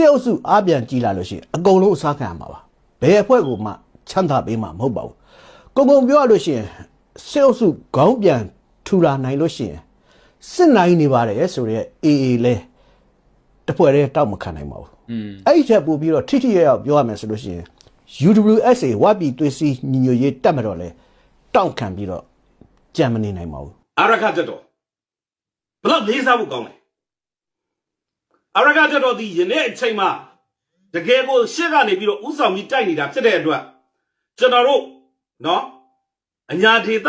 စစ်အုပ်စုအားပြန်ကြည်လာလို့ရှိရင်အကုန်လုံးအစားခံရမှာပါဘယ်အဖွဲ့ကမှချမ်းသာပေးမှာမဟုတ်ပါဘူးကုံကုံပြောရလို့ရှိရင်စစ်အုပ်စုခေါင်းပြန်ထူလာနိုင်လို့ရှိရင်စစ်နိုင်နေပါတယ်ဆိုတော့အေးအေးလဲတစ်ဖွဲ့တည်းတောက်မခံနိုင်ပါဘူးอืมအဲ့ဒီချက်ပို့ပြီးတော့ထိထိရရပြောရမယ်ဆိုလို့ရှိရင် UWSA ဝပြည်သွေးစည်းညီညွတ်ရေးတက်မတော်လဲတောင့်ခံပြီးတော့ကြံမနေနိုင်ပါဘူးအာရခတက်တော်ဘလောက်လေးစားဖို့ကောင်းလဲ အာရခတက်တော်ဒီယနေ့အချိန်မှာတကယ်ကိုရှေ့ကနေပြီးတော့ဥဆောင်ပြီးတိုက်နေတာဖြစ်တဲ့အတွက်ကျွန်တော်တို့နော်အညာဒေသ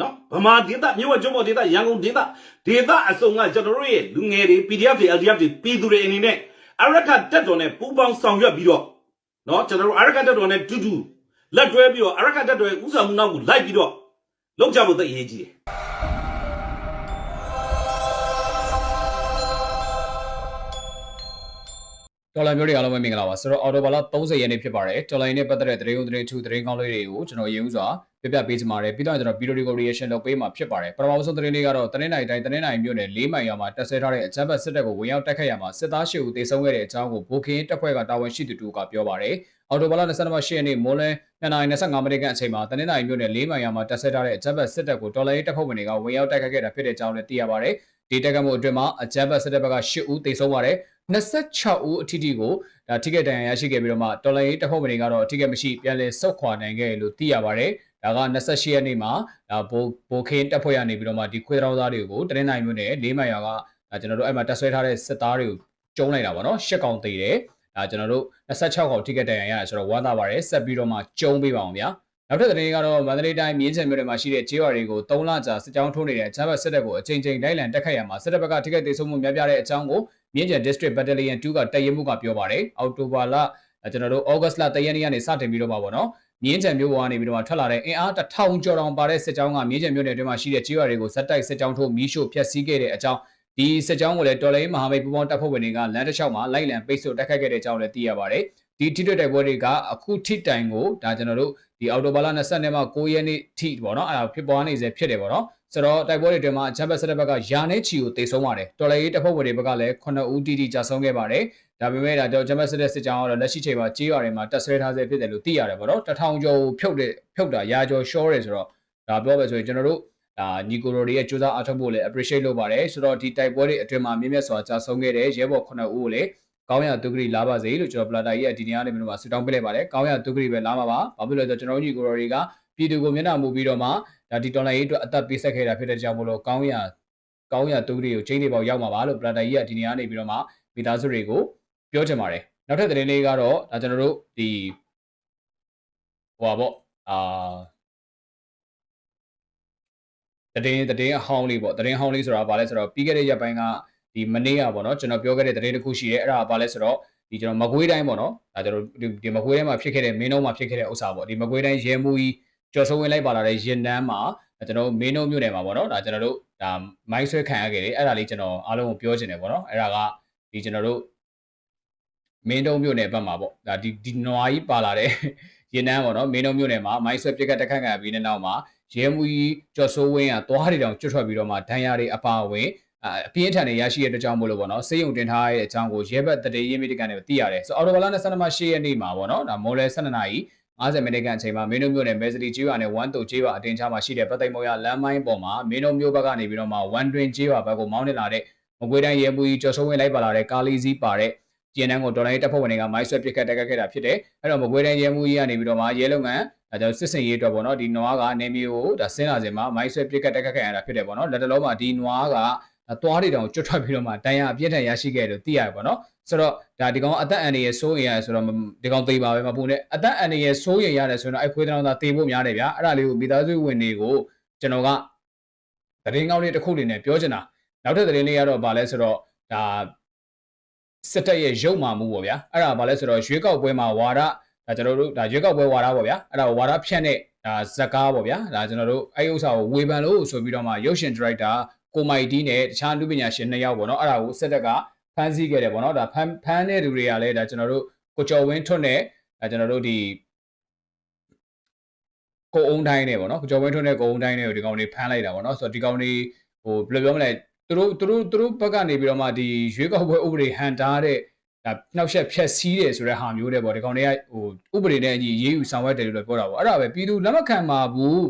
နော်ဗမာဒေသမြို့ဝကျွန်းပေါ်ဒေသရန်ကုန်ဒေသဒေသအစုံကကျွန်တော်တို့ရဲ့လူငယ်တွေ PDF တွေ LDF တွေပြည်သူတွေအနေနဲ့အာရခတက်တော်နဲ့ပူးပေါင်းဆောင်ရွက်ပြီးတော့နော်ကျွန်တော်တို့အာရခတက်တော်နဲ့တူတူလက်တွဲပြီးတော့အာရခတက်တော်ရဲ့ဥဆောင်မှုနောက်ကိုလိုက်ပြီးတော့လောက်ကြဖို့သိအရေးကြီးတယ် တော်လိုင်းမျိုးတွေအားလုံးပဲမင်္ဂလာပါဆိုတော့အော်တိုဘာလ30ရက်နေ့ဖြစ်ပါတယ်တော်လိုင်းနဲ့ပတ်သက်တဲ့သတင်းဥသတင်းထူသတင်းကောင်းလေးတွေကိုကျွန်တော်ရင်းဥစွာပြပြပေးချင်ပါတယ်ပြီးတော့ကျွန်တော်ဗီဒီယိုတွေကို reaction လုပ်ပေးမှာဖြစ်ပါတယ်ပထမဆုံးသတင်းလေးကတော့သတင်းနိုင်တိုင်းသတင်းနိုင်မျိုးနဲ့၄မိုင်ရွာမှာတက်ဆဲထားတဲ့အကြမ်းဖက်စစ်တပ်ကိုဝင်ရောက်တိုက်ခတ်ရမှာစစ်သား၈ဦးသေဆုံးခဲ့တဲ့အကြောင်းကိုဘိုကင်းတပ်ဖွဲ့ကတာဝန်ရှိသူတူကပြောပါတယ်အော်တိုဘာလ22ရက်နေ့မိုးလင်း2:25မိနစ်ခန့်အချိန်မှာသတင်းနိုင်မျိုးနဲ့၄မိုင်ရွာမှာတက်ဆဲထားတဲ့အကြမ်းဖက်စစ်တပ်ကိုတော်လိုင်းတပ်ဖွဲ့ဝင်တွေကဝင်ရောက်တိုက်ခတ်ခဲ့တာဖြစ်တဲ့အကြောင်းလည်းသိရပါတယ်ဒီတက်ကမှုအတွင်းမှာအကြမ်းဖက်စစ်တပ်ဘက်က၈ဦးသေဆုံးပါတယ် 26ဦးအထိတိကိုဒါထိခိုက်ဒဏ်ရာရရှိခဲ့ပြီးတော့မှတော်လိုင်းတပ်ဖွဲ့ဝင်တွေကတော့ထိခိုက်မရှိပြန်လည်ဆုတ်ခွာနိုင်ခဲ့လို့သိရပါတယ်။ဒါက28ရက်နေ့မှာဒါဘိုဘိုခင်းတပ်ဖွဲ့ရနေပြီးတော့မှဒီခွေးတောင်းသားတွေကိုတရင်နိုင်မျိုးနဲ့လေးမိုင်ရွာကဒါကျွန်တော်တို့အဲ့မှာတက်ဆွဲထားတဲ့စစ်သားတွေကိုကျုံးလိုက်တာပေါ့နော်ရှစ်ကောင်သေးတယ်။ဒါကျွန်တော်တို့26ကောင်ထိခိုက်ဒဏ်ရာရတယ်ဆိုတော့ဝမ်းသာပါတယ်ဆက်ပြီးတော့မှကျုံးပေးပါအောင်ဗျာ။နောက်ထပ်သတင်းကတော့မန္တလေးတိုင်းမြင်းချံမြို့နယ်မှာရှိတဲ့ကျေးရွာတွေကို3လကြာစစ်ကြောင်းထိုးနေတဲ့အချမ်းဘတ်စစ်တပ်ကိုအကြိမ်ကြိမ်လိုက်လံတက်ခတ်ရမှာစစ်တပ်ဘက်ကထိခိုက်ဒေဆုံးမှုများပြားတဲ့အကြောင်းကို မြင်းချံ District Battalion 2ကတပ်ရင်းမှုကပြောပါတယ်။အောက်တိုဘာလကျွန်တော်တို့ August လ3ရက်နေ့ကနေစတင်ပြီးတော့ပါပေါ့နော်။မြင်းချံမြို့ပေါ်ကနေပြီးတော့ထွက်လာတဲ့အင်အား1000ကျော်တောင်ပါတဲ့စစ်ကြောင်းကမြင်းချံမြို့နယ်အတွင်းမှာရှိတဲ့ကျေးရွာတွေကိုဇက်တိုက်စစ်ကြောင်းထိုးမီးရှို့ဖျက်ဆီးခဲ့တဲ့အကြောင်းဒီစစ်ကြောင်းကိုလည်းတော်လိုင်းမဟာမိတ်ပူးပေါင်းတပ်ဖွဲ့ဝင်တွေကလမ်းတစ်လျှောက်မှာလိုက်လံပိတ်ဆို့တိုက်ခိုက်ခဲ့တဲ့အကြောင်းလည်းသိရပါတယ်။ဒီထိတွေ့တိုက်ပွဲတွေကအခုထိတိုင်ကိုဒါကျွန်တော်တို့ဒီအော်တိုဘာလ20နှစ်မှ9ရက်နေ့ထိပေါ့နော်အဲ့ဒါဖြစ်ပေါ်နေစေဖြစ်တယ်ပေါ့နော် ဆိုတော့တိုက်ပွဲတွေအတွင်းမှာချမ်ပီယံစတက်ဘက်ကယာနဲ့ချီကိုတေဆုံးပါတယ်တော်လိုင်းရေးတပ်ဖွဲ့ဝင်တွေဘက်ကလည်း9ဦးတီတီကြာဆုံးခဲ့ပါတယ်ဒါပေမဲ့ဒါတော့ချမ်ပီယံစတက်စစ်ကြောင်းကတော့လက်ရှိချိန်မှာကြေးရွာတွေမှာတက်ဆွဲထားဆဲဖြစ်တယ်လို့သိရတယ်ပေါ့နော်တထောင်ကျော်ဖြုတ်တဲ့ဖြုတ်တာရာကျော်ရှော့တယ်ဆိုတော့ဒါပြောပဲဆိုရင်ကျွန်တော်တို့ဒါညီကိုရိုတွေရဲ့စူးစမ်းအားထုတ်ဖို့လည်း appreciate လုပ်ပါတယ်ဆိုတော့ဒီတိုက်ပွဲတွေအတွင်းမှာမြင့်မြတ်စွာကြာဆုံးခဲ့တဲ့ရဲဘော်9ဦးကိုလည်းကောင်းရဒုက္ခရီလာပါစေလို့ကျွန်တော်ပလာတာကြီးရဲ့ဒီနေ့ကနေပြီးတော့ဆူတောင်းပေးလိုက်ပါတယ်ကောင်းရဒုက္ခရီပဲလာမှာပါဘာဖြစ်လို့လဲဆိုတော့ကျွန်တော်ညီကိုရိုတွေကပြည်သူကိုမျက်နှာမူပြီးတော့မှ ဒါဒီတော်လိုင်းရေးအတွက်အသက်ပေးဆက်ခဲ့တာဖြစ်တဲ့ကြောင့်မလို့ကောင်းရကောင်းရဒုက္ခရီကိုချိန်နေပေါက်ရောက်မှာပါလို့ပလာတာကြီးရဲ့ဒီနေ့ကနေပြီးတော့မှမိသားစုတွေကိုပြောချင်ပါတယ်နောက်ထပ်သတင်းလေးကတော့ဒါကျွန်တော်တို့ဒီဟိုပါပေါ့အာတည်င်းတည်င်းအဟောင်းလေးပေါ့တည်င်းဟောင်းလေးဆိုတာဘာလဲဆိုတော့ပြီးခဲ့တဲ့ရက်ပိုင်းကဒီမနေ့ကပေါ့နော်ကျွန်တော်ပြောခဲ့တဲ့တည်င်းတစ်ခုရှိတယ်အဲ့ဒါဘာလဲဆိုတော့ဒီကျွန်တော်မကွေးတိုင်းပေါ့နော်ဒါကျွန်တော်ဒီမကွေးတိုင်းမှာဖြစ်ခဲ့တဲ့မင်းနှုံးမှာဖြစ်ခဲ့တဲ့ဥစ္စာပေါ့ဒီမကွေးတိုင်းရဲမှုကြီး ကျော်စိုးဝင်လိုက်ပါလာတဲ့ရင်တန်းမှာကျွန်တော်မင်းနှုံးမြို့နယ်မှာပေါ့နော်ဒါကျွန်တော်တို့ဒါမိုင်းဆွဲခံရခဲ့တယ်အဲ့ဒါလေးကျွန်တော်အားလုံးကိုပြောချင်တယ်ပေါ့နော်အဲ့ဒါကဒီကျွန်တော်တို့မင်းတုံးမြို့နယ်ဘက်မှာပေါ့ဒါဒီဒီနွားကြီးပါလာတဲ့ရင်တန်းပေါ့နော်မင်းတုံးမြို့နယ်မှာမိုင်းဆွဲပြစ်ကတ်တက်ခတ်ခံရပြီးတဲ့နောက်မှာရဲမှုကြီးကျော်စိုးဝင်းကသွားတွေတောင်ကျွတ်ထွက်ပြီးတော့မှဒဏ်ရာတွေအပါအဝင်အပြင်းထန်တွေရရှိတဲ့အတွက်ကြောင့်မို့လို့ပေါ့နော်စေယုံတင်ထားတဲ့အကြောင်းကိုရဲဘက်တရေရင်းမိတကန်တွေသိရတယ်ဆိုအော်တိုဘလာနဲ့12မှ8ရက်နေ့မှာပေါ့နော်ဒါမော်လဲ12နာရီ 50မိနစ်ခန့်အချိန်မှာမင်းတို့မျိုးနဲ့မဲစတီကျေးရွာနဲ့ဝမ်တိုကျေးရွာအတင်ချမှာရှိတဲ့ပတ်သိမ်မော်ရလမ်းမိုင်းပေါ်မှာမင်းတို့မျိုးဘက်ကနေပြီးတော့မှဝမ်တွင်ကျေးရွာဘက်ကိုမောင်းနေလာတဲ့မကွေးတိုင်းရဲမှုကြီးကျော်စိုးဝင်းလိုက်ပါလာတဲ့ကားလေးစီးပါတဲ့ကျင်းတန်းကိုဒေါ်လာရေးတပ်ဖွဲ့ဝင်တွေကမိုင်းဆွဲပစ်ခတ်တက်ခတ်ခဲ့တာဖြစ်တယ်အဲ့တော့မကွေးတိုင်းရဲမှုကြီးကနေပြီးတော့မှရဲလုံငန်းဒါကြောင့်စစ်စင်ရေးအတွက်ပေါ့နော်ဒီနွားကနေမျိုးကိုဒါဆင်းလာစဉ်မှာမိုင်းဆွဲပစ်ခတ်တက်ခတ်ခဲ့ရတာဖြစ်တယ်ပေါ့နော်လက်တလုံးမှာဒီနွားက သွားတွေတောင်ကျွတ်ထွက်ပြီးတော့မှတန်ရအပြည့်ထန်ရရှိခဲ့တယ်လို့သိရတယ်ပေါ့နော်ဆိုတော့ဒါဒီကောင်အသက်အန္တရာယ်စိုးရင်ရဆိုတော့ဒီကောင်သိပါပဲမပူနဲ့အသက်အန္တရာယ်စိုးရင်ရတယ်ဆိုတော့အဲ့ခွေးတောင်သာတေဖို့များတယ်ဗျာအဲ့ဒါလေးကိုမိသားစုဝင်တွေကိုကျွန်တော်ကသတင်းကောင်းလေးတစ်ခုလေးနဲ့ပြောချင်တာနောက်ထပ်သတင်းလေးကတော့ဗာလဲဆိုတော့ဒါစစ်တပ်ရဲ့ရုပ်မာမှုပေါ့ဗျာအဲ့ဒါဗာလဲဆိုတော့ရွေးကောက်ပွဲမှာဝါဒဒါကျွန်တော်တို့ဒါရွေးကောက်ပွဲဝါဒပေါ့ဗျာအဲ့ဒါဝါဒဖြန့်တဲ့ဒါဇက်ကားပေါ့ဗျာဒါကျွန်တော်တို့အဲ့ဥစ္စာကိုဝေဖန်လို့ဆိုပြီးတော့မှရုပ်ရှင်ဒါရိုက်တာ ကိုမိုက်တီးနဲ့တခြားလူပညာရှင်နှစ်ယောက်ပေါ့နော်အဲ့ဒါကိုစစ်တပ်ကဖမ်းဆီးခဲ့တယ်ပေါ့နော်ဒါဖမ်းဖမ်းတဲ့လူတွေကလည်းဒါကျွန်တော်တို့ကိုကျော်ဝင်းထွတ်နဲ့ဒါကျွန်တော်တို့ဒီကိုအုံတိုင်းနဲ့ပေါ့နော်ကိုကျော်ဝင်းထွတ်နဲ့ကိုအုံတိုင်းနဲ့ကိုဒီကောင်တွေဖမ်းလိုက်တာပေါ့နော်ဆိုတော့ဒီကောင်တွေဟိုဘယ်လိုပြောမလဲသူတို့သူတို့သူတို့ဘက်ကနေပြီးတော့မှဒီရွေးကောက်ပွဲဥပဒေဟန်တားတဲ့ဒါနှောက်ယှက်ဖြက်စီးတယ်ဆိုတဲ့ဟာမျိုးတဲ့ပေါ့ဒီကောင်တွေကဟိုဥပဒေနဲ့အညီရေးယူဆောင်ရွက်တယ်လို့လည်းပြောတာပေါ့အဲ့ဒါပဲပြည်သူလက်မခံပါဘူး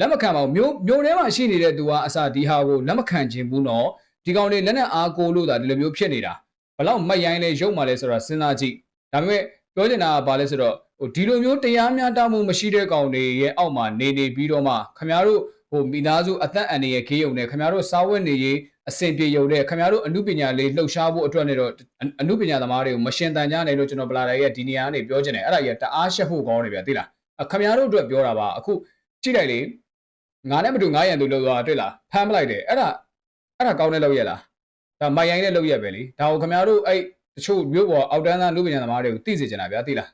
လက်မခံပါဘူးမျိုးမျိုးထဲမှာရှိနေတဲ့သူကအစဒီဟာကိုလက်မခံခြင်းဘူးနော်ဒီကောင်တွေလက်နဲ့အားကိုလို့တာဒီလိုမျိုးဖြစ်နေတာဘလောက်မတ်ရိုင်းလဲရုပ်မှလဲဆိုတော့စဉ်းစားကြည့်ဒါပေမဲ့ပြောချင်တာကဘာလဲဆိုတော့ဟိုဒီလိုမျိုးတရားမျှတမှုမရှိတဲ့ကောင်တွေရဲ့အောက်မှာနေနေပြီးတော့မှခင်ဗျားတို့ဟိုမိသားစုအသက်အန္တရာယ်ခေးုံနဲ့ခင်ဗျားတို့စားဝတ်နေရေးအဆင်ပြေရုံနဲ့ခင်ဗျားတို့အမှုပညာလေးလှုပ်ရှားဖို့အတွက်နဲ့တော့အမှုပညာသမားတွေကိုမရှင်တန်ကြနဲ့လို့ကျွန်တော်ပလာတာရဲ့ဒီနေရာကနေပြောချင်တယ်အဲ့ဒါကြီးတအားရှက်ဖို့ကောင်းနေဗျာသိလားခင်ဗျားတို့အတွက်ပြောတာပါအခုကြည့်လိုက်လေ ငါနဲ့မတူငါရန်သူလို့သွားတွေ့လားဖမ်းမလိုက်တယ်အဲ့ဒါအဲ့ဒါကောင်းတဲ့လောက်ရလားဒါမိုင်ရိုင်းတဲ့လောက်ရပဲလေဒါကိုခင်ဗျားတို့အဲ့တချို့မြို့ပေါ်အောက်တန်းသားလူပညာသမားတွေကိုသိစေချင်တာဗျာသိလား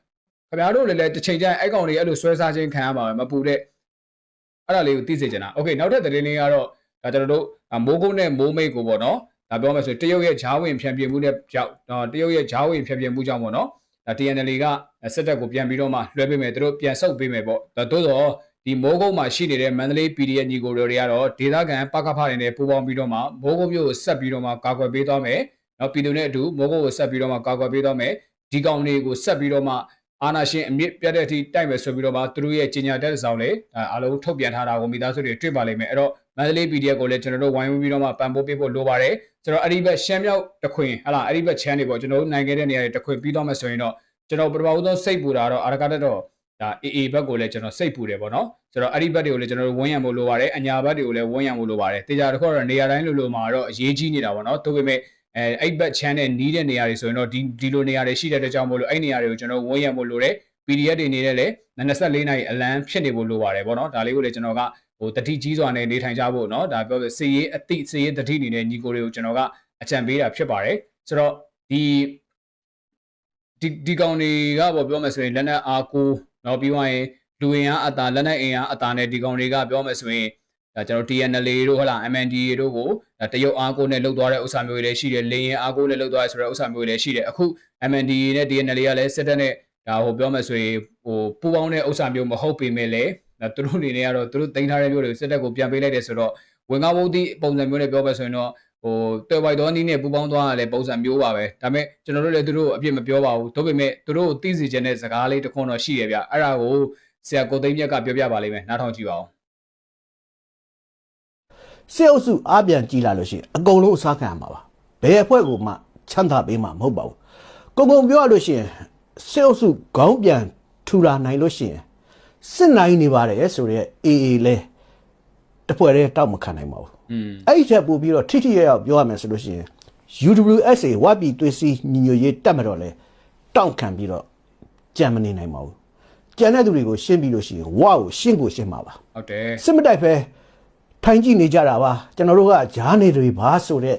ခင်ဗျားတို့လည်းလည်းတစ်ချိန်ကျရင်အဲ့ကောင်တွေအဲ့လိုဆွဲစားခြင်းခံရမှာပဲမပူတဲ့အဲ့ဒါလေးကိုသိစေချင်တာโอเคနောက်ထပ်သတင်းလေးကတော့ဒါကျွန်တော်တို့မိုးကုန်းနဲ့မိုးမိတ်ကိုပေါ့နော်ဒါပြောမယ်ဆိုတရုတ်ရဲ့ဂျားဝင်ဖြန့်ပြမှုနဲ့ကြောက်တရုတ်ရဲ့ဂျားဝင်ဖြန့်ပြမှုကြောင့်ပေါ့နော်ဒါ TNL ကစစ်တပ်ကိုပြန်ပြီးတော့မှလွှဲပေးမယ်သူတို့ပြန်ဆုတ်ပေးမယ်ပေါ့ဒါသို့တော့ ဒီမိုးကုန်းမှာရှိနေတဲ့မန္တလေး PDF ညီကိုတွေကတော့ဒေသခံပကဖတွေနဲ့ပူးပေါင်းပြီးတော့မှမိုးကုန်းမျိုးကိုဆက်ပြီးတော့မှကာကွယ်ပေးသွားမယ်နော်ပြည်သူနဲ့အတူမိုးကုန်းကိုဆက်ပြီးတော့မှကာကွယ်ပေးသွားမယ်ဒီကောင်တွေကိုဆက်ပြီးတော့မှအာနာရှင်အမြင့်ပြတ်တဲ့အထိတိုက်မယ်ဆိုပြီးတော့မှသူတို့ရဲ့ကြီးညာတဲ့ဆောင်လေအားလုံးထုတ်ပြန်ထားတာကိုမိသားစုတွေတွေ့ပါလိမ့်မယ်အဲ့တော့မန္တလေး PDF ကိုလည်းကျွန်တော်တို့ဝိုင်းဝန်းပြီးတော့မှပံ့ပိုးပေးဖို့လိုပါတယ်ကျွန်တော်အဲ့ဒီဘက်ရှမ်းမြောက်တခွင်ဟလာအဲ့ဒီဘက်ချမ်းတွေပေါ့ကျွန်တော်တို့နိုင်ခဲ့တဲ့နေရာတွေတခွင်ပြီးတော့မှဆိုရင်တော့ကျွန်တော်ပထမဦးဆုံးစိတ်ပူတာတော့အာရကတက်တော့ ဒါ AA ဘက်ကိုလည်းကျွန်တော်စိတ်ပူတယ်ပေါ့နော်ဆိုတော့အဲ့ဒီဘက်တွေကိုလည်းကျွန်တော်တို့ဝန်းရံဖို့လိုပါတယ်အညာဘက်တွေကိုလည်းဝန်းရံဖို့လိုပါတယ်တေချာတခေါက်တော့နေရာတိုင်းလိုလိုမှာတော့အရေးကြီးနေတာပေါ့နော်သို့ပေမဲ့အဲအဲ့ဘက်ချမ်းတဲ့နီးတဲ့နေရာတွေဆိုရင်တော့ဒီဒီလိုနေရာတွေရှိတဲ့အတွက်ကြောင့်မို့လို့အဲ့နေရာတွေကိုကျွန်တော်ဝန်းရံဖို့လိုတယ် PDF တွေနေတဲ့လေ24နာရီအလံဖြစ်နေဖို့လိုပါတယ်ပေါ့နော်ဒါလေးကိုလည်းကျွန်တော်ကဟိုတတိကြီးစွာနဲ့နေထိုင်ကြဖို့နော်ဒါပြောစီရေးအတိစီရေးတတိအနေနဲ့ညီကိုတွေကိုကျွန်တော်ကအကြံပေးတာဖြစ်ပါတယ်ဆိုတော့ဒီဒီဒီကောင်တွေကပေါ့ပြောမယ်ဆိုရင်လက်နက်အားကို နော်ပြီးသွားရင်လူဝင်အားအတာလက်နက်အင်အားအတာနဲ့ဒီကောင်တွေကပြောမယ်ဆိုရင်ဒါကျွန်တော် TNL တို့ဟလာ MNDA တို့ကိုတရုတ်အားကိုနဲ့လှုပ်သွားတဲ့ဥစ္စာမျိုးတွေလည်းရှိတယ်လေရင်အားကိုနဲ့လှုပ်သွားရဆိုတဲ့ဥစ္စာမျိုးတွေလည်းရှိတယ်အခု MNDA နဲ့ TNL ကလည်းစစ်တပ်နဲ့ဒါဟိုပြောမယ်ဆိုရင်ဟိုပူပေါင်းတဲ့ဥစ္စာမျိုးမဟုတ်ပေမဲ့လည်းနော်သူတို့အနေနဲ့ကတော့သူတို့တင်ထားတဲ့မျိုးတွေစစ်တပ်ကိုပြန်ပေးလိုက်တယ်ဆိုတော့ဝင်ကားဝုတ်တိပုံစံမျိုးနဲ့ပြောမယ်ဆိုရင်တော့ ဟိုတွေ့ပိုက်တော်နီးနဲ့ပူပေါင်းသွားရလဲပုံစံမျိုးပါပဲဒါပေမဲ့ကျွန်တော်တို့လည်းသူတို့အပြစ်မပြောပါဘူးဒါပေမဲ့သူတို့သိစီခြင်းတဲ့စကားလေးတစ်ခွန်းတော့ရှိရဗျအဲ့ဒါကိုဆရာကိုသိန်းမြတ်ကပြောပြပါလိမ့်မယ်နားထောင်ကြည့်ပါဦးစစ်အုပ်စုအားပြန်ကြည်လာလို့ရှိရင်အကုန်လုံးအစားခံရမှာပါဘယ်အဖွဲ့ကိုမှချမ်းသာပေးမှာမဟုတ်ပါဘူးကုံကုံပြောရလို့ရှိရင်စစ်အုပ်စုခေါင်းပြန်ထူလာနိုင်လို့ရှိရင်စစ်နိုင်နေပါတယ်ဆိုတော့အေးအေးလဲ တပွဲတည်းတောက်မခံနိုင်ပါဘူးอืมအဲ့ဒီချက်ပို့ပြီးတော့ထိထိရရပြောရမယ်ဆိုလို့ရှိရင် UWSA ဝပ်ပြီးသွေးစီညီညွတ်ရေးတက်မတော့လဲတောင့်ခံပြီးတော့ကြံမနေနိုင်ပါဘူးကြံတဲ့သူတွေကိုရှင်းပြီးလို့ရှိရင်ဝါကိုရှင်းကိုရှင်းပါပါဟုတ်တယ်စစ်မတိုက်ပဲထိုင်ကြည့်နေကြတာပါကျွန်တော်တို့ကဂျားနေတွေပါဆိုတဲ့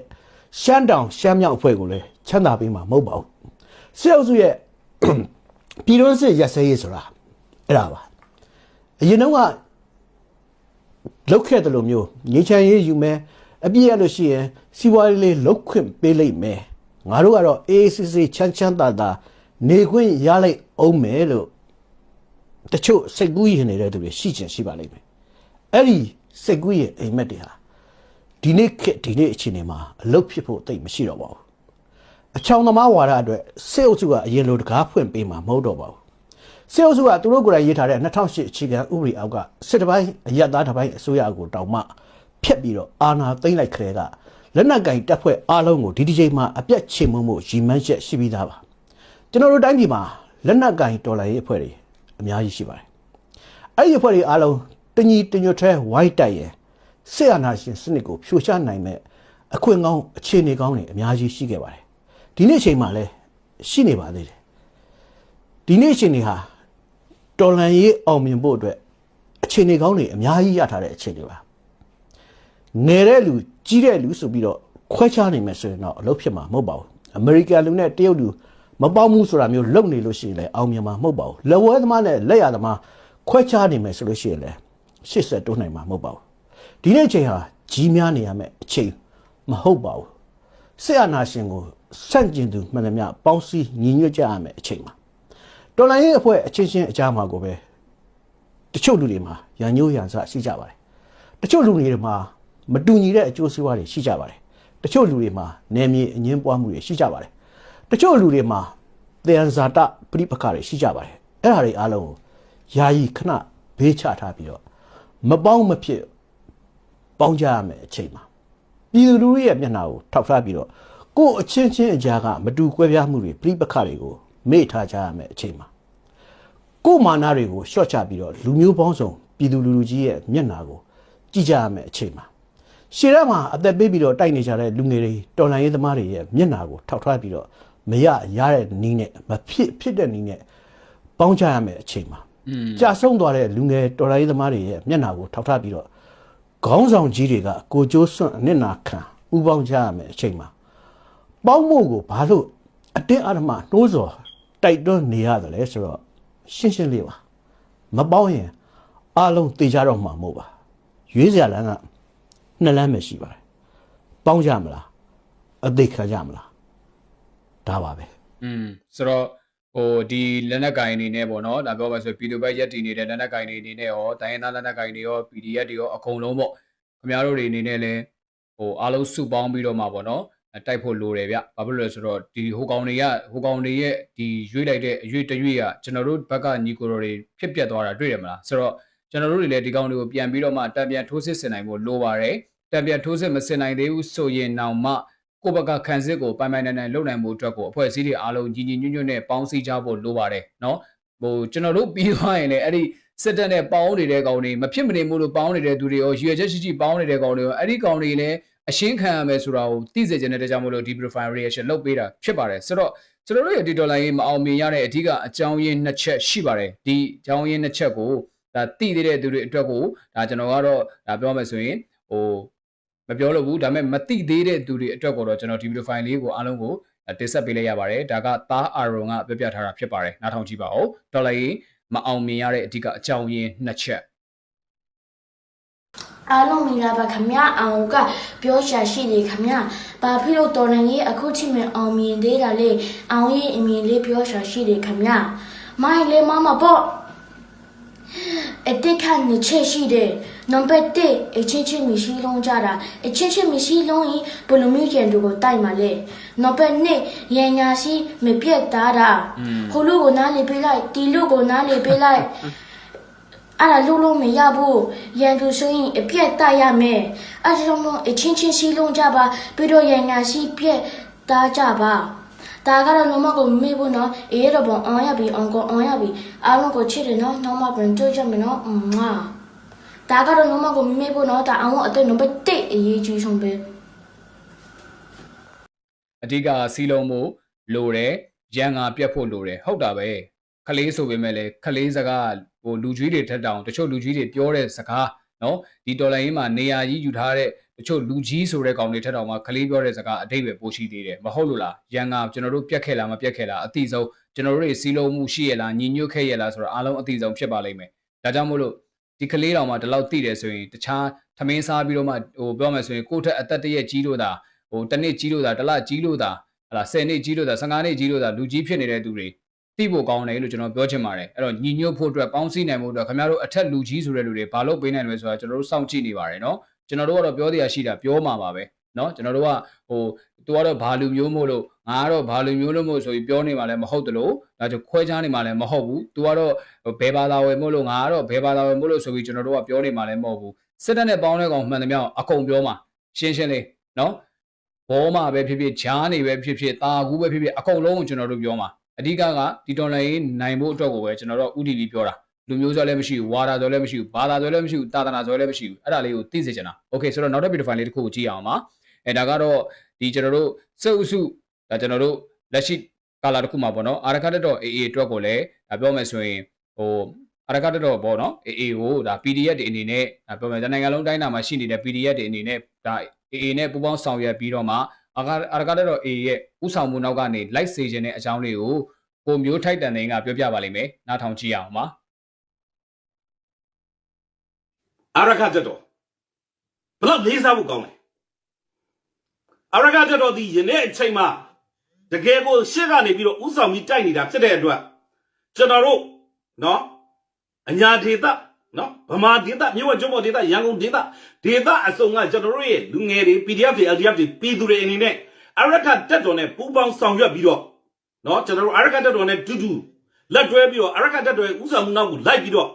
ရှမ်းတောင်ရှမ်းမြောက်အဖွဲ့ကိုလည်းချမ်းသာပေးမှာမဟုတ်ပါဘူးစစ်အုပ်စုရဲ့ပြည်တွင်းစစ်ရက်စဲရေးဆိုတာအဲ့ဒါပါအရင်တော့က လောက်ခဲ့တယ်လို့မျိုးငေချမ်းရေးယူမယ်အပြည့်ရလို့ရှိရင်စီးပွားရေးလေးလောက်ခွင့်ပေးလိုက်မယ်ငါတို့ကတော့ AACC ချမ်းချမ်းသာသာနေခွင့်ရလိုက်အောင်မယ်လို့တချို့စိတ်ကူးရင်နေတဲ့သူတွေရှိချင်ရှိပါလိမ့်မယ်အဲ့ဒီစိတ်ကူးရဲ့အိမ်မက်တွေဟာဒီနေ့ခေတ်ဒီနေ့အချိန်တွေမှာအလုတ်ဖြစ်ဖို့တိတ်မရှိတော့ပါဘူးအချောင်သမားဝါဒအတွက်စေအုပ်စုကအရင်လိုတကားဖွင့်ပေးမှာမဟုတ်တော့ပါဘူး စေအုပ်စုကသူတို့ကိုယ်တိုင်ရေးထားတဲ့2008အခြေခံဥပဒေအောက်ကစစ်တပိုင်းအရက်သားတစ်ပိုင်းအစိုးရကိုတောင်မှဖျက်ပြီးတော့အာဏာသိမ်းလိုက်ခရဲကလက်နက်ကင်တပ်ဖွဲ့အားလုံးကိုဒီဒီချိန်မှာအပြတ်ချေမှုမှုရီမန်းချက်ရှိပြီးသားပါကျွန်တော်တို့တိုင်းပြည်မှာလက်နက်ကင်တော်လှန်ရေးအဖွဲ့တွေအများကြီးရှိပါတယ်အဲ့ဒီအဖွဲ့တွေအားလုံးတညီတညွတ်ထဲဝိုင်းတိုက်ရင်စစ်အာဏာရှင်စနစ်ကိုဖြိုချနိုင်မဲ့အခွင့်ကောင်းအခြေအနေကောင်းတွေအများကြီးရှိခဲ့ပါတယ်ဒီနေ့အချိန်မှာလည်းရှိနေပါသေးတယ်ဒီနေ့အချိန်တွေဟာ တော်လန်ရေးအောင်မြင်ဖို့အတွက်အခြေအနေကောင်းတွေအများကြီးရထားတဲ့အခြေအနေပါငယ်တဲ့လူကြီးတဲ့လူဆိုပြီးတော့ခွဲခြားနေမယ်ဆိုရင်တော့အလုပ်ဖြစ်မှာမဟုတ်ပါဘူးအမေရိကန်လူနဲ့တရုတ်လူမပေါင်းဘူးဆိုတာမျိုးလုပ်နေလို့ရှိရင်လည်းအောင်မြင်မှာမဟုတ်ပါဘူးလက်ဝဲသမားနဲ့လက်ရသမားခွဲခြားနေမယ်ဆိုလို့ရှိရင်လည်းရှစ်ဆက်တိုးနိုင်မှာမဟုတ်ပါဘူးဒီနေ့အချိန်ဟာကြီးများနေရမယ့်အချိန်မဟုတ်ပါဘူးစစ်အာဏာရှင်ကိုဆန့်ကျင်သူမှန်သမျှပေါင်းစည်းညီညွတ်ကြရမယ့်အချိန်ပါ တော်လိုင်းရဲ့အဖွဲ့အချင်းချင်းအကြမှာကိုပဲတချို့လူတွေမှာရန်ညိုးရန်စရှိကြပါတယ်တချို့လူတွေမှာမတူညီတဲ့အကျိုးစီးပွားတွေရှိကြပါတယ်တချို့လူတွေမှာနယ်မြေအငင်းပွားမှုတွေရှိကြပါတယ်တချို့လူတွေမှာတယံဇာတပြိပခါတွေရှိကြပါတယ်အဲ့ဒါတွေအားလုံးကိုယာယီခဏဘေးချထားပြီးတော့မပေါင်းမဖြစ်ပေါင်းကြရမယ်အချိန်မှာပြည်သူလူထုရဲ့မျက်နှာကိုထောက်ထားပြီးတော့ကိုယ့်အချင်းချင်းအကြားကမတူကွဲပြားမှုတွေပြိပခါတွေကို မေ့ထားကြရမယ်အချိန်မှာကိုယ်မာနတွေကိုရှော့ချပြီးတော့လူမျိုးပေါင်းစုံပြည်သူလူထုကြီးရဲ့မျက်နှာကိုကြည့်ကြရမယ်အချိန်မှာရှေ့ရမှာအသက်ပေးပြီးတော့တိုက်နေကြတဲ့လူငယ်တွေတော်လှန်ရေးသမားတွေရဲ့မျက်နှာကိုထောက်ထားပြီးတော့မရရတဲ့နီးနဲ့မဖြစ်ဖြစ်တဲ့နီးနဲ့ပေါင်းကြရမယ်အချိန်မှာကြာဆုံးသွားတဲ့လူငယ်တော်လှန်ရေးသမားတွေရဲ့မျက်နှာကိုထောက်ထားပြီးတော့ခေါင်းဆောင်ကြီးတွေကကိုကျိုးစွန့်အနစ်နာခံဥပေါင်းကြရမယ်အချိန်မှာပေါင်းမို့ကိုဘာလို့အတင်းအဓမ္မနှိုးစော် တိုက်တွန်းနေရတယ်လဲဆိုတော့ရှင်းရှင်းလေးပါမပေါင်းရင်အလုံးတေချတော့မှာမဟုတ်ပါရွေးစရာလမ်းကနှစ်လမ်းပဲရှိပါတယ်ပေါင်းကြမလားအသိခံကြမလားဒါပါပဲอืมဆိုတော့ဟိုဒီလက်နက်ကင်အနေနဲ့ပေါ့နော်ဒါပြောမှဆိုပြည်သူ့ဘက်ရက်တည်နေတဲ့လက်နက်ကင်တွေအနေနဲ့ရောတိုင်းရင်းသားလက်နက်ကင်တွေရော PDF တွေရောအကုန်လုံးပေါ့ခင်ဗျားတို့တွေအနေနဲ့လည်းဟိုအားလုံးစုပေါင်းပြီးတော့မှပေါ့နော် တိုက်ဖို့လိုတယ်ဗျဘာဖြစ်လို့လဲဆိုတော့ဒီဟိုကောင်တွေကဟိုကောင်တွေရဲ့ဒီရွေးလိုက်တဲ့အရွေးတရွေးကကျွန်တော်တို့ဘက်ကညီကိုတော်တွေဖြစ်ပြက်သွားတာတွေ့ရမလားဆိုတော့ကျွန်တော်တို့တွေလည်းဒီကောင်တွေကိုပြန်ပြီးတော့မှတံပြန်ထိုးစစ်ဆင်နိုင်ဖို့လိုပါတယ်တံပြန်ထိုးစစ်မဆင်နိုင်သေးဘူးဆိုရင်တောင်မှကိုဘကခန်းစစ်ကိုပိုင်ပိုင်နိုင်နိုင်လုပ်နိုင်မှုအတွက်ကိုအဖွဲ့အစည်းတွေအားလုံးညီညီညွတ်ညွတ်နဲ့ပေါင်းစည်းကြဖို့လိုပါတယ်နော်ဟိုကျွန်တော်တို့ပြီးသွားရင်လည်းအဲ့ဒီစစ်တပ်နဲ့ပေါင်းနေတဲ့ကောင်တွေမဖြစ်မနေမှုလို့ပေါင်းနေတဲ့သူတွေရောရွေချက်ရှိရှိပေါင်းနေတဲ့ကောင်တွေရောအဲ့ဒီကောင်တွေလည်း အရှင်းခံရမယ်ဆိုတာကိုသိစေချင်တဲ့တကြောင်မလို့ဒီ profile reaction လုပ်ပေးတာဖြစ်ပါတယ်ဆိုတော့ကျွန်တော်တို့ရဲ့ဒီဒေါ်လာရေးမအောင်မြင်ရတဲ့အဓိကအကြောင်းရင်းနှစ်ချက်ရှိပါတယ်ဒီအကြောင်းရင်းနှစ်ချက်ကိုဒါသိသေးတဲ့သူတွေအတွက်ကိုဒါကျွန်တော်ကတော့ဒါပြောမယ်ဆိုရင်ဟိုမပြောလို့ဘူးဒါပေမဲ့မတိသေးတဲ့သူတွေအတွက်ကတော့ကျွန်တော်ဒီဗီဒီယိုဖိုင်လေးကိုအားလုံးကိုတင်ဆက်ပေးလိုက်ရပါတယ်ဒါကသားအာရုံကပြပြထားတာဖြစ်ပါတယ်နားထောင်ကြည့်ပါဦးဒေါ်လာရေးမအောင်မြင်ရတဲ့အဓိကအကြောင်းရင်းနှစ်ချက် အားလုံးမင်္ဂလာပါခင်ဗျာအောင်ကပြောရှာရှိနေခင်ဗျာဘာဖြစ်လို့တော်နေကြီးအခုချိန်မှအောင်မြင်သေးတာလေအောင်ရဲ့အမြင်လေးပြောရှာရှိနေခင်ဗျာမိုင်းလေးမမပေါ့အတိတ်ကနေချက်ရှိတယ်နံပါတ်1အချင်းချင်းမရှိလုံးကြတာအချင်းချင်းမရှိလုံးရင်ဘယ်လိုမျိုးကျန်သူကိုတိုက်မှာလဲနံပါတ်2ရန်ညာရှိမပြတ်သားတာဟိုလူကိုနားလေပေးလိုက်ဒီလူကိုနားလေပေးလိုက် အဲ့ဒါလုံးလုံးမရဘူးရန်သူဆိုရင်အပြက်တိုက်ရမယ်အဲ့ဒါကြောင့်မို့အချင်းချင်းစီလုံးကြပါပြီးတော့ရန်ညာစီပြက်သားကြပါဒါကတော့လုံးမကိုမေ့ဖို့နော်အေးတော့ bon အောင်ရပြီအောင်ကောအောင်ရပြီအားလုံးကိုချစ်တယ်နော်နောက်မှပြန်တွေ့ကြမယ်နော်မွာဒါကတော့လုံးမကိုမေ့ဖို့နော်ဒါအောင်အသက်နံပါတ်1အရေးကြီးဆုံးပဲအဓိကစီလုံးမှုလိုတယ်ရန်ငါပြတ်ဖို့လိုတယ်ဟုတ်တာပဲ ခလေးဆိုပေမဲ့လည်းခလေးစကားဟိုလူကြီးတွေထက်တောင်တချို့လူကြီးတွေပြောတဲ့စကားနော်ဒီဒေါ်လာရင်းမှာနေရာကြီးယူထားတဲ့တချို့လူကြီးဆိုတဲ့ကောင်တွေထက်တောင်မှခလေးပြောတဲ့စကားအတိတ်ပဲပိုရှိသေးတယ်မဟုတ်လို့လားရန်ကကျွန်တော်တို့ပြက်ခဲ့လားမပြက်ခဲ့လားအတိဆုံးကျွန်တော်တို့တွေစီလုံးမှုရှိရလားညီညွတ်ခဲ့ရလားဆိုတော့အားလုံးအတိဆုံးဖြစ်ပါလိမ့်မယ်ဒါကြောင့်မို့လို့ဒီကလေးတော်မှာဒီလောက်သိတယ်ဆိုရင်တခြားထမင်းစားပြီးတော့မှဟိုပြောမယ်ဆိုရင်ကိုယ့်ထက်အသက်တရက်ကြီးလို့သာဟိုတစ်နှစ်ကြီးလို့သာတစ်လကြီးလို့သာဟလာ10နှစ်ကြီးလို့သာ15နှစ်ကြီးလို့သာလူကြီးဖြစ်နေတဲ့သူတွေ တိဖို့ကောင်းတယ်လို့ကျွန်တော်ပြောချင်ပါတယ်အဲ့တော့ညီညွတ်ဖို့အတွက်ပေါင်းစည်းနိုင်ဖို့အတွက်ခင်ဗျားတို့အထက်လူကြီးဆိုတဲ့လူတွေဘာလို့ပေးနိုင်လဲဆိုတာကျွန်တော်တို့စောင့်ကြည့်နေပါတယ်နော်ကျွန်တော်တို့ကတော့ပြောတရားရှိတာပြောမှာပါပဲနော်ကျွန်တော်တို့ကဟိုသူကတော့ဘာလူမျိုးမို့လို့ငါကတော့ဘာလူမျိုးလို့မို့ဆိုပြီးပြောနေမှလည်းမဟုတ်တလို့ဒါကြောင့်ခွဲခြားနေမှလည်းမဟုတ်ဘူးသူကတော့ဘယ်ဘာသာဝင်မို့လို့ငါကတော့ဘယ်ဘာသာဝင်မို့လို့ဆိုပြီးကျွန်တော်တို့ကပြောနေမှလည်းမဟုတ်ဘူးစစ်တပ်နဲ့ပေါင်းတဲ့ကောင်မှန်သမျှအကုန်ပြောမှာရှင်းရှင်းလေးနော်ဘောမှာပဲဖြစ်ဖြစ်ဂျားနေပဲဖြစ်ဖြစ်တာကူးပဲဖြစ်ဖြစ်အကုန်လုံးကိုကျွန်တော်တို့ပြောမှာ အဓိကကဒီတော်လိုင်းနိုင်ဖို့အတွက်ကိုပဲကျွန်တော်တို့ဥတီပြီးပြောတာလူမျိုးစွဲလည်းမရှိဘူးဝါဒစွဲလည်းမရှိဘူးဘာသာစွဲလည်းမရှိဘူးတာသနာစွဲလည်းမရှိဘူးအဲ့ဒါလေးကိုသိစေချင်တာโอเคဆိုတော့နောက်တစ်ဗီဒီယိုဖိုင်လေးတစ်ခုကိုကြည့်အောင်ပါအဲဒါကတော့ဒီကျွန်တော်တို့စုပ်စုဒါကျွန်တော်တို့လက်ရှိကာလာတစ်ခုမှာပေါ့နော်အာရကတက်တော့ AA အတွက်ကိုလည်းဒါပြောမယ်ဆိုရင်ဟိုအာရကတက်တော့ပေါ့နော် AA ကိုဒါ PDF တွေအနေနဲ့ဒါပြောမယ်နိုင်ငံလုံးတိုင်းတာမှာရှိနေတဲ့ PDF တွေအနေနဲ့ဒါ AA နဲ့ပူးပေါင်းဆောင်ရွက်ပြီးတော့မှ အာကာအာကာတက်တော့ AA ရဲ့ဥဆောင်မှုနောက်ကနေလိုက်စေခြင်းတဲ့အကြောင်းလေးကိုကိုမျိုးထိုက်တန်နေကပြောပြပါလိမ့်မယ်နားထောင်ကြည့်အောင်ပါအာရခတက်တော်ဘလောက်လေးစားဖို့ကောင်းလဲအာရခတက်တော်ဒီယနေ့အချိန်မှာတကယ်ကိုရှေ့ကနေပြီးတော့ဥဆောင်ပြီးတိုက်နေတာဖြစ်တဲ့အတွက်ကျွန်တော်တို့နော်အညာဒေသ နော်ဗမာဒေသမြို့ဝကျွန်းပေါ်ဒေသရန်ကုန်ဒေသဒေသအစုံကကျွန်တော်တို့ရဲ့လူငယ်တွေ PDF တွေ LDF တွေပြည်သူတွေအနေနဲ့အရကတက်တော်နဲ့ပူးပေါင်းဆောင်ရွက်ပြီးတော့နော်ကျွန်တော်တို့အရကတက်တော်နဲ့တူတူလက်တွဲပြီးတော့အရကတက်တော်ရဲ့ဥဆောင်မှုနောက်ကိုလိုက်ပြီးတော့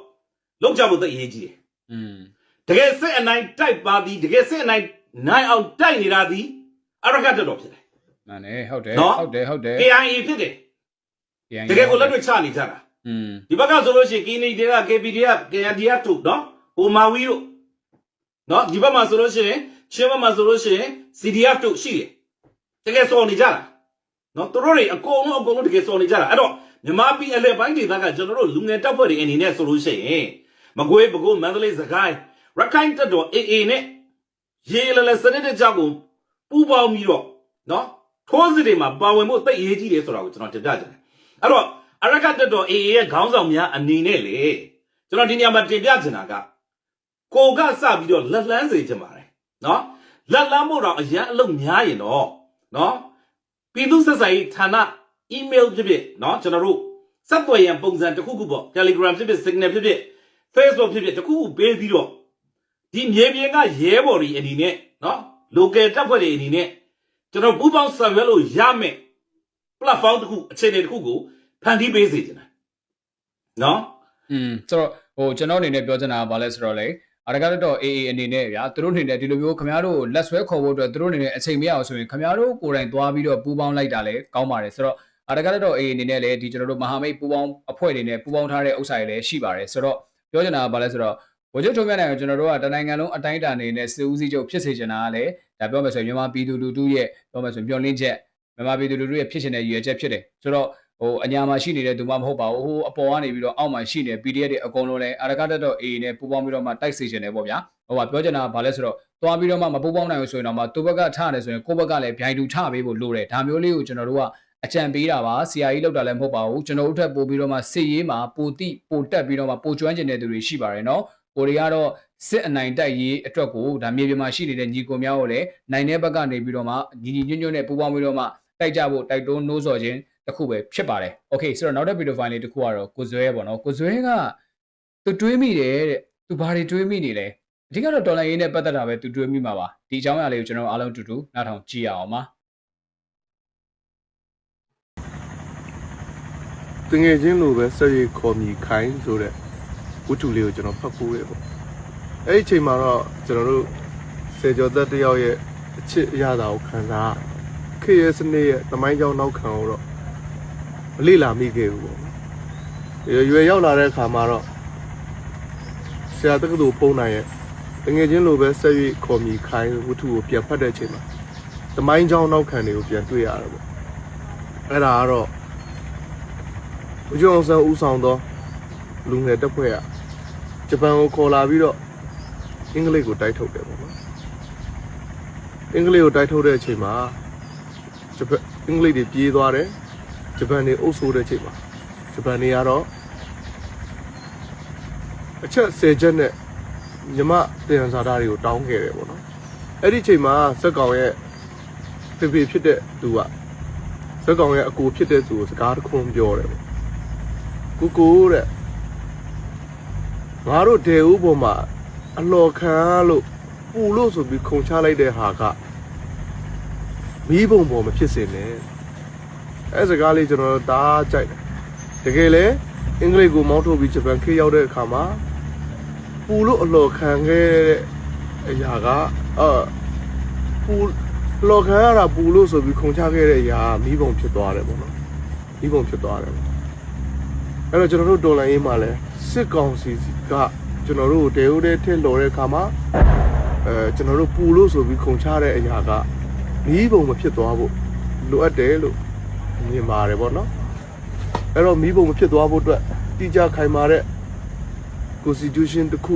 လောက်ကြဖို့သိအရေးကြီးတယ်อืมတကယ်စစ်အနိုင်တိုက်ပါသည်တကယ်စစ်အနိုင်နိုင်အောင်တိုက်နေတာသည်အရကတက်တော်ဖြစ်တယ်မှန်တယ်ဟုတ်တယ်ဟုတ်တယ်ဟုတ်တယ် KIA ဖြစ်တယ်တကယ်ကိုလက်တွေ့ချနေကြတာ ဒီဘက်ကဆိုလို့ရှိရင်ကင်းနေတွေက KPDF KNDF တို့နော်ဟိုမာဝီတို့နော်ဒီဘက်မှာဆိုလို့ရှိရင်ချင်းဘက်မှာဆိုလို့ရှိရင် CDF တို့ရှိတယ်တကယ်စော်နေကြတာနော်သူတို့တွေအကုန်လုံးအကုန်လုံးတကယ်စော်နေကြတာအဲ့တော့မြန်မာပြည်အလဲပိုင်းဒေသကကျွန်တော်တို့လူငယ်တပ်ဖွဲ့တွေအနေနဲ့ဆိုလို့ရှိရင်မကွေးပဲခူးမန္တလေးစကိုင်းရခိုင်တပ်တော် AA နဲ့ရေလလစနစ်တဲ့ကြောက်ကိုပူပေါင်းပြီးတော့နော်ထိုးစစ်တွေမှာပါဝင်ဖို့သိအရေးကြီးတယ်ဆိုတာကိုကျွန်တော်တင်ပြချင်တယ်အဲ့တော့ အရကတ်တော် AA ရဲ့ခေါင်းဆောင်များအနေနဲ့လေကျွန်တော်ဒီနေရာမှာတင်ပြချင်တာကကိုကစပြီးတော့လက်လန်းစေချင်ပါတယ်နော်လက်လန်းဖို့တော့အရန်အလုပ်များရင်တော့နော်ပြည်သူစစ်ဆိုင်ဌာန email ဖြစ်ဖြစ်နော်ကျွန်တော်တို့စက်သွယ်ရန်ပုံစံတစ်ခုခုပေါ့ Telegram ဖြစ်ဖြစ် Signal ဖြစ်ဖြစ် Facebook ဖြစ်ဖြစ်တစ်ခုခုပေးပြီးတော့ဒီမြေပြင်ကရဲဘော်တွေအနေနဲ့နော် local တပ်ဖွဲ့တွေအနေနဲ့ကျွန်တော်ပူးပေါင်းဆောင်ရွက်လို့ရမယ် platform တစ်ခုအခြေအနေတစ်ခုကို ဖန်တီးပေးစေချင်တယ်နော်อืมဆိုတော့ဟိုကျွန်တော်အနေနဲ့ပြောချင်တာကဘာလဲဆိုတော့လေအရကတော့ AA အနေနဲ့ဗျာသူတို့အနေနဲ့ဒီလိုမျိုးခင်ဗျားတို့လက်ဆွဲခေါ်ဖို့အတွက်သူတို့အနေနဲ့အချိန်မရအောင်ဆိုရင်ခင်ဗျားတို့ကိုယ်တိုင်သွားပြီးတော့ပူးပေါင်းလိုက်တာလည်းကောင်းပါတယ်ဆိုတော့အရကတော့ AA အနေနဲ့လည်းဒီကျွန်တော်တို့မဟာမိတ်ပူးပေါင်းအဖွဲ့တွေနဲ့ပူးပေါင်းထားတဲ့ဥစ္စာတွေလည်းရှိပါတယ်ဆိုတော့ပြောချင်တာကဘာလဲဆိုတော့ဝကြုံထုံမြတ်နိုင်ကျွန်တော်တို့ကတနိုင်ငံလုံးအတိုင်းအတာအနေနဲ့စစ်ဦးစီးချုပ်ဖြစ်စေချင်တာကလည်းဒါပြောမယ်ဆိုရင်မြန်မာပြည်သူလူထုရဲ့ပြောမယ်ဆိုရင်မျှော်လင့်ချက်မြန်မာပြည်သူလူထုရဲ့ဖြစ်ချင်တဲ့ရည်ရွယ်ချက်ဖြစ်တယ်ဆိုတော့ ဟိုအညာမှာရှိနေတဲ့သူမှမဟုတ်ပါဘူးဟိုအပေါ်ကနေပြီးတော့အောက်မှာရှိနေတဲ့ PDF တွေအကုန်လုံးလည်းအရကတက်တော့ A နဲ့ပူပေါင်းပြီးတော့မှတိုက်စေချင်တယ်ပေါ့ဗျာဟိုကပြောချင်တာကဘာလဲဆိုတော့သွားပြီးတော့မှမပူပေါင်းနိုင်ဘူးဆိုရင်တော့မှသူ့ဘက်ကထရတယ်ဆိုရင်ကိုယ့်ဘက်ကလည်းဗျိုင်တူထပေးဖို့လိုတယ်ဒါမျိုးလေးကိုကျွန်တော်တို့ကအကြံပေးတာပါဆရာကြီးလောက်တာလည်းမဟုတ်ပါဘူးကျွန်တော်တို့ထပ်ပို့ပြီးတော့မှစစ်ရေးမှာပိုတိပိုတက်ပြီးတော့မှပိုကျွမ်းကျင်တဲ့သူတွေရှိပါတယ်နော်ကိုရီးယားတော့စစ်အနိုင်တိုက်ရေးအတွက်ကိုဒါမြေပြင်မှာရှိနေတဲ့ညီကိုများကိုလည်းနိုင်တဲ့ဘက်ကနေပြီးတော့မှညီညီညွတ်ညွတ်နဲ့ပူပေါင်းပြီးတော့မှတိုက်ကြဖို့တိုက်တွန်းနှိုးဆော်ခြင်း တစ်ခုပဲဖြစ်ပါတယ်။ Okay ဆိုတော့နောက်တဲ့ video file လေးတစ်ခုကတော့ကိုဇွဲပေါ့နော်။ကိုဇွဲကသူတွေးမိတယ်တဲ့။သူဘာတွေတွေးမိနေလဲ။အဓိကတော့တော်လိုင်းရေးနဲ့ပတ်သက်တာပဲသူတွေးမိမှာပါ။ဒီအကြောင်းအရာလေးကိုကျွန်တော်အားလုံးအတူတူနားထောင်ကြည့်ရအောင်ပါတငယ်ချင်းလိုပဲဆက်ရည်ခေါ်မြည်ခိုင်းဆိုတဲ့ဝတ္ထုလေးကိုကျွန်တော်ဖတ်ဖို့ရပေါ့အဲ့ဒီအချိန်မှာတော့ကျွန်တော်တို့စေကျော်သက်တယောက်ရဲ့အချစ်အရသာကိုခံစားခေရစနစ်ရဲ့သမိုင်းကြောင်းနောက်ခံကိုတော့ မလေ့လာမိခဲ့ဘူးပေါ့ရွယ်ရွယ်ရောက်လာတဲ့အခါမှာတော့ဆရာတက္ကသိုလ်ပုံနိုင်ရဲ့တငယ်ချင်းလိုပဲဆက်ရည်ခေါ်မြည်ခိုင်းဝတ္ထုကိုပြန်ဖတ်တဲ့အချိန်မှာသမိုင်းကြောင်းနောက်ခံတွေကိုပြန်တွေ့ရတယ်ပေါ့အဲ့ဒါကတော့ဦးကျော်အောင်ဆန်းဦးဆောင်သောလူငယ်တပ်ဖွဲ့ကဂျပန်ကိုခေါ်လာပြီးတော့အင်္ဂလိပ်ကိုတိုက်ထုတ်တယ်ပေါ့နော်အင်္ဂလိပ်ကိုတိုက်ထုတ်တဲ့အချိန်မှာဂျပန်အင်္ဂလိပ်တွေပြေးသွားတယ် ဂျပန်တွေအုပ်ဆိုးတဲ့အချိန်မှာဂျပန်တွေကတော့အချက်၁၀ချက်နဲ့မြမတင်စာသားတွေကိုတောင်းခဲ့တယ်ပေါ့နော်အဲ့ဒီအချိန်မှာစက်ကောင်ရဲ့ဖေဖေဖြစ်တဲ့သူကစက်ကောင်ရဲ့အကိုဖြစ်တဲ့သူကိုစကားတစ်ခုပြောတယ်ပေါ့ကိုကိုတဲ့ငါတို့ဒေဦးပေါ်မှာအလော်ခံလို့ပူလို့ဆိုပြီးခုံချလိုက်တဲ့ဟာကမီးပုံပေါ်မဖြစ်စင်နဲ့ အဲစကားလေးကျွန်တော်တို့ဒါကြိုက်တယ်တကယ်လေအင်္ဂလိပ်ကိုမောင်းထုတ်ပြီးဂျပန်ခေတ်ရောက်တဲ့အခါမှာပူလို့အလော်ခံခဲ့တဲ့အရာကအာပူလော်ခံရတာပူလို့ဆိုပြီးခုံချခဲ့တဲ့အရာကမီးပုံဖြစ်သွားတယ်ပေါ့နော်မီးပုံဖြစ်သွားတယ်ပေါ့အဲ့တော့ကျွန်တော်တို့တော်လိုင်းရေးမှာလဲစစ်ကောင်စီကကျွန်တော်တို့ဒေဦးတဲ့ထစ်လော်တဲ့အခါမှာအဲကျွန်တော်တို့ပူလို့ဆိုပြီးခုံချတဲ့အရာကမီးပုံမဖြစ်သွားဖို့လိုအပ်တယ်လို့ မြင်ပါတယ်ဗောနော်အဲ့တော့မီးပုံမဖြစ်သွားဖို့အတွက်တိကျခိုင်မာတဲ့ constitution တစ်ခု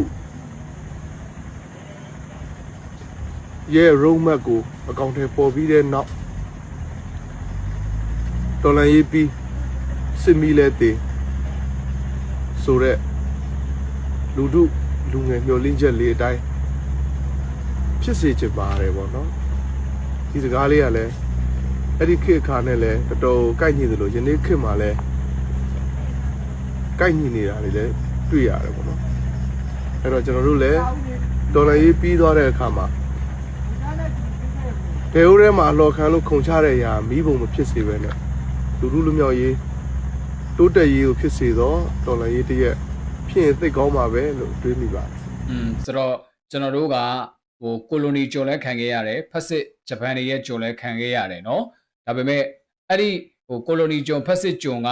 ရဲ့ roadmap ကိုအကောင့်ထဲပေါ်ပြီးတဲ့နောက်တော်လိုင်းရေးပြီးစစ်မီလဲတည်ဆိုတော့လူတို့လူငယ်မျောလင်းချက်လေးအတိုင်းဖြစ်စေချင်ပါတယ်ပေါ့နော်ဒီစကားလေးကလည်း အဲ့ဒီခေတ်ခါနဲ့လည်းတော်တော်ကိုက်ညီသလိုယနေ့ခေတ်မှာလည်းကိုက်ညီနေတာလေးလည်းတွေ့ရတယ်ပေါ့နော်အဲ့တော့ကျွန်တော်တို့လည်းဒေါ်လာရေးပြီးသွားတဲ့အခါမှာဒေဦးထဲမှာအလော်ခံလို့ခုံချတဲ့အရာမီးပုံမဖြစ်စေပဲနဲ့ လူလူလူမြောက်ရေးတိုးတက်ရေးကိုဖြစ်စေတော့တော်လှန်ရေးတရက်ဖြစ်ရင်သိတ်ကောင်းပါပဲလို့တွေးမိပါတယ် อืมဆိုတော့ကျွန်တော်တို့ကဟိုကိုလိုနီဂျုံလဲခံခဲ့ရတယ်ဖက်စစ်ဂျပန်တွေရဲ့ဂျုံလဲခံခဲ့ရတယ်เนาะ ဒါပေမဲ့အဲ့ဒီဟိုကိုလိုနီဂျုံဖက်စစ်ဂျုံက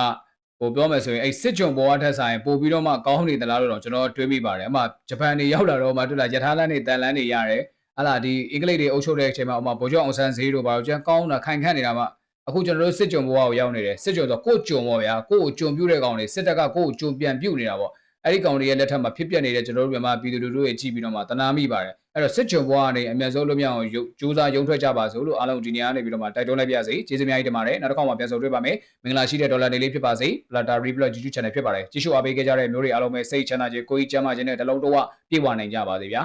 ဟိုပြောမယ်ဆိုရင်အဲ့စစ်ဂျုံပေါ်အထက်ဆိုင်ပို့ပြီးတော့မှကောင်းနေသလားလို့တော့ကျွန်တော်တွေးမိပါတယ်အမှဂျပန်တွေရောက်လာတော့မှတွေ့လာယထာလန်းတွေတန်လန်းတွေရတယ်ဟာလာဒီအင်္ဂလိပ်တွေအုပ်ချုပ်တဲ့အချိန်မှာဥမာဗိုလ်ချုပ်အောင်ဆန်းဈေးတို့ဘာလို့ကျန်ကောင်းတာခိုင်ခန့်နေတာမှအခုကျွန်တော်တို့စစ်ကြုံဘဝကိုရောက်နေတယ်စစ်ကြုံဆိုကိုယ့်ကြုံပေါ့ဗျာကိုယ့်ကိုကြုံပြူတဲ့ကောင်တွေစစ်တပ်ကကိုယ့်ကိုကြုံပြန်ပြူနေတာပေါ့ အဲ့ဒီကောင်တွေရဲ့လက်ထက်မှာဖြစ်ပျက်နေတဲ့ကျွန်တော်တို့မြန်မာပြည်သူလူထုရဲ့ကြည့်ပြီးတော့မှတနာမိပါတယ်အဲ့တော့စစ်ကြုံဘဝကနေအမြတ်ဆုံးလွတ်မြောက်အောင်ကြိုးစားရုံထွက်ကြပါစို့လို့အားလုံးဒီနေရာကနေပြီးတော့မှတိုက်တွန်းလိုက်ပါစေကျေးဇူးအများကြီးတင်ပါတယ်နောက်တစ်ခါမှပြန်ဆုံတွေ့ပါမယ်မင်္ဂလာရှိတဲ့ဒေါ်လာနေလေးဖြစ်ပါစေ Plata Reblog YouTube Channel ဖြစ်ပါတယ်ကြည့်ရှုအားပေးခဲ့ကြတဲ့မျိုးတွေအားလုံးပဲစိတ်ချမ်းသာခြင်းကိုယ်ကြီးကျန်းမာခြင်းနဲ့တလုံးတော့ပြည့်ဝနိုင်ကြပါစေဗျာ